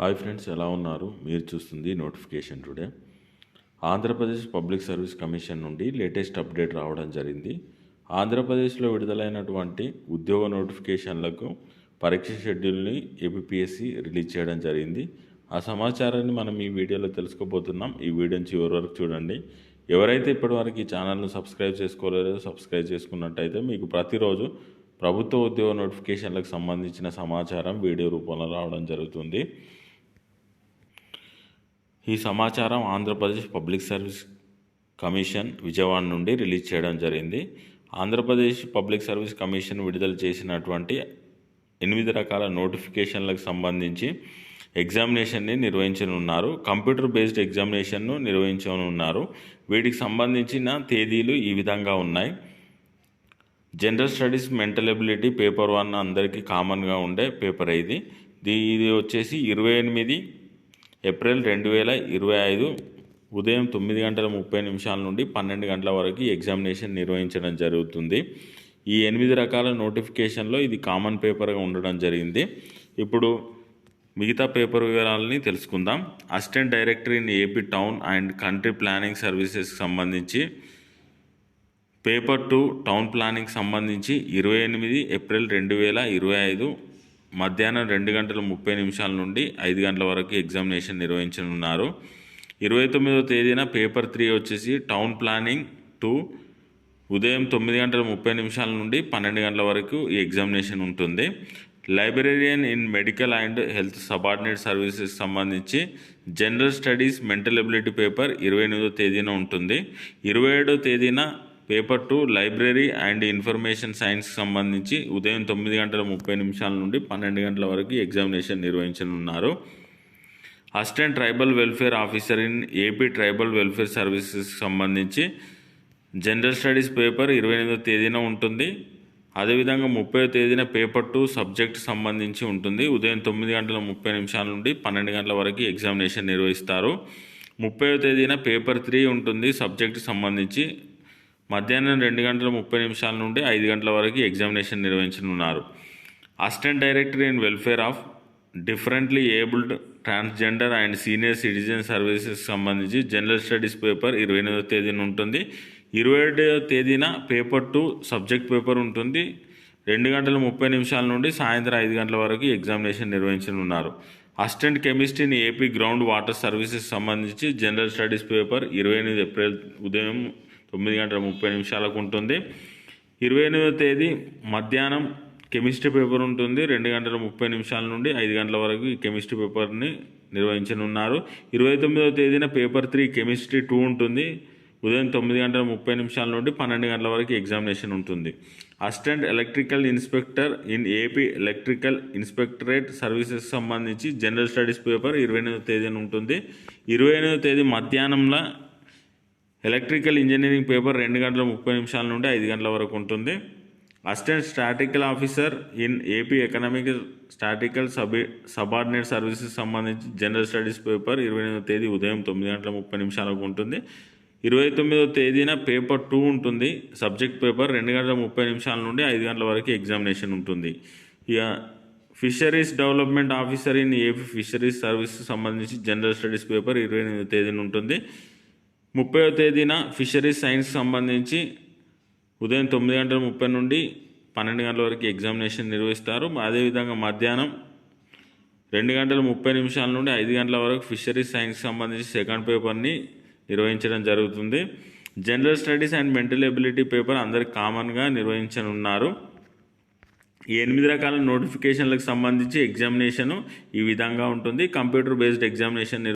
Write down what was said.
Hi friends ఎలా ఉన్నారు? మీరు చూస్తుంది notification today. Andhra Pradesh public service commission నుండి లేటెస్ట్ అప్డేట్ రావడం జరిగింది. ఆంధ్రప్రదేశ్లో విడుదలైనటువంటి ఉద్యోగ నోటిఫికేషన్లకు పరీక్ష షెడ్యూల్ని ఏపీఎస్సి రిలీజ్ చేయడం జరిగింది. ఆ సమాచారాన్ని మనం ఈ వీడియోలో తెలుసుకోబోతున్నాం. ఈ వీడియోని చివరి వరకు చూడండి. ఎవరైతే ఇప్పటివరకు ఈ ఛానల్ను సబ్స్క్రైబ్ చేసుకోలేదో సబ్స్క్రైబ్ చేసుకున్నట్టయితే మీకు ప్రతిరోజు ప్రభుత్వ ఉద్యోగ నోటిఫికేషన్లకు సంబంధించిన సమాచారం వీడియో రూపంలో రావడం జరుగుతుంది. ఈ సమాచారం Andhra Pradesh public service commission Vijayawada నుండి రిలీజ్ చేయడం జరిగింది. ఆంధ్రప్రదేశ్ పబ్లిక్ సర్వీస్ కమిషన్ విడుదల చేసినటువంటి ఎనిమిది రకాల నోటిఫికేషన్లకు సంబంధించి ఎగ్జామినేషన్ని నిర్వహించనున్నారు. కంప్యూటర్ బేస్డ్ ఎగ్జామినేషన్ను నిర్వహించనున్నారు. వీటికి సంబంధించిన తేదీలు ఈ విధంగా ఉన్నాయి. General studies mental ability paper one అందరికీ కామన్గా ఉండే పేపర్ ఇది. ఇది వచ్చేసి ఇరవై ఎనిమిది ఏప్రిల్ రెండు వేల ఇరవై ఐదు ఉదయం తొమ్మిది గంటల ముప్పై నిమిషాల నుండి పన్నెండు గంటల వరకు ఎగ్జామినేషన్ నిర్వహించడం జరుగుతుంది. ఈ ఎనిమిది రకాల నోటిఫికేషన్లో ఇది కామన్ పేపర్గా ఉండడం జరిగింది. ఇప్పుడు మిగతా పేపర్ వివరాలని తెలుసుకుందాం. Assistant director in AP town and country planning సర్వీసెస్కి సంబంధించి పేపర్ టూ టౌన్ ప్లానింగ్ సంబంధించి ఇరవై ఎనిమిది ఏప్రిల్ రెండు వేల ఇరవై ఐదు మధ్యాహ్నం రెండు గంటల ముప్పై నిమిషాల నుండి ఐదు గంటల వరకు ఎగ్జామినేషన్ నిర్వహించనున్నారు. ఇరవై తొమ్మిదవ తేదీన పేపర్ త్రీ వచ్చేసి టౌన్ ప్లానింగ్ టూ ఉదయం తొమ్మిది గంటల ముప్పై నిమిషాల నుండి పన్నెండు గంటల వరకు ఈ ఎగ్జామినేషన్ ఉంటుంది. Librarian in medical and health subordinate services సంబంధించి general studies mental ability paper ఇరవై ఎనిమిదో తేదీన ఉంటుంది. ఇరవై ఏడో తేదీన paper two library and information science సంబంధించి ఉదయం తొమ్మిది గంటల ముప్పై నిమిషాల నుండి పన్నెండు గంటల వరకు ఎగ్జామినేషన్ నిర్వహించనున్నారు. Assistant tribal welfare officer in AP tribal welfare services సంబంధించి జనరల్ స్టడీస్ పేపర్ ఇరవై ఎనిమిదో తేదీన ఉంటుంది. అదేవిధంగా ముప్పై తేదీన పేపర్ టూ సబ్జెక్ట్ సంబంధించి ఉంటుంది. ఉదయం తొమ్మిది గంటల ముప్పై నిమిషాల నుండి పన్నెండు గంటల వరకు ఎగ్జామినేషన్ నిర్వహిస్తారు. ముప్పై తేదీన పేపర్ త్రీ ఉంటుంది. సబ్జెక్ట్ సంబంధించి మధ్యాహ్నం రెండు గంటల ముప్పై నిమిషాల నుండి ఐదు గంటల వరకు ఎగ్జామినేషన్ నిర్వహించనున్నారు. Assistant director in welfare of differently abled transgender and senior citizen services సంబంధించి జనరల్ స్టడీస్ పేపర్ ఇరవై ఎనిమిదవ తేదీన ఉంటుంది. ఇరవై ఏడవ తేదీన పేపర్ టూ సబ్జెక్ట్ పేపర్ ఉంటుంది. రెండు గంటల ముప్పై నిమిషాల నుండి సాయంత్రం ఐదు గంటల వరకు ఎగ్జామినేషన్ నిర్వహించనున్నారు. అసిస్టెంట్ కెమిస్ట్రీని ఏపీ గ్రౌండ్ వాటర్ సర్వీసెస్ సంబంధించి జనరల్ స్టడీస్ పేపర్ ఇరవై ఎనిమిది ఏప్రిల్ ఉదయం తొమ్మిది గంటల ముప్పై నిమిషాలకు ఉంటుంది. ఇరవై ఎనిమిదవ తేదీ మధ్యాహ్నం కెమిస్ట్రీ పేపర్ ఉంటుంది. రెండు గంటల ముప్పై నిమిషాల నుండి ఐదు గంటల వరకు ఈ కెమిస్ట్రీ పేపర్ని నిర్వహించనున్నారు. ఇరవై తొమ్మిదవ తేదీన పేపర్ త్రీ కెమిస్ట్రీ టూ ఉంటుంది. ఉదయం తొమ్మిది గంటల ముప్పై నిమిషాల నుండి పన్నెండు గంటల వరకు ఎగ్జామినేషన్ ఉంటుంది. Assistant electrical inspector in AP electrical inspectorate services సంబంధించి జనరల్ స్టడీస్ పేపర్ ఇరవై ఎనిమిదవ తేదీన ఉంటుంది. ఇరవై ఎనిమిదవ తేదీ మధ్యాహ్నంలో ఎలక్ట్రికల్ ఇంజనీరింగ్ పేపర్ రెండు గంటల ముప్పై నిమిషాల నుండి ఐదు గంటల వరకు ఉంటుంది. Assistant statistical officer in AP economic statistical సబి subordinate services సంబంధించి జనరల్ స్టడీస్ పేపర్ ఇరవై ఎనిమిదో తేదీ ఉదయం తొమ్మిది గంటల ముప్పై నిమిషాలకు ఉంటుంది. ఇరవై తొమ్మిదో తేదీన పేపర్ టూ ఉంటుంది. సబ్జెక్ట్ పేపర్ రెండు గంటల ముప్పై నిమిషాల నుండి ఐదు గంటల వరకు ఎగ్జామినేషన్ ఉంటుంది. ఇక fisheries development officer in AP fisheries services సంబంధించి జనరల్ స్టడీస్ పేపర్ ఇరవై ఎనిమిదో తేదీన ఉంటుంది. ముప్పైవ తేదీన ఫిషరీస్ సైన్స్ సంబంధించి ఉదయం తొమ్మిది గంటల ముప్పై నుండి పన్నెండు గంటల వరకు ఎగ్జామినేషన్ నిర్వహిస్తారు. అదేవిధంగా మధ్యాహ్నం రెండు గంటల ముప్పై నిమిషాల నుండి ఐదు గంటల వరకు ఫిషరీస్ సైన్స్ సంబంధించి సెకండ్ పేపర్ని నిర్వహించడం జరుగుతుంది. General studies and mental ability paper అందరికి కామన్గా నిర్వహించనున్నారు. ఎనిమిది రకాల నోటిఫికేషన్లకు సంబంధించి ఎగ్జామినేషను ఈ విధంగా ఉంటుంది. Computer based examination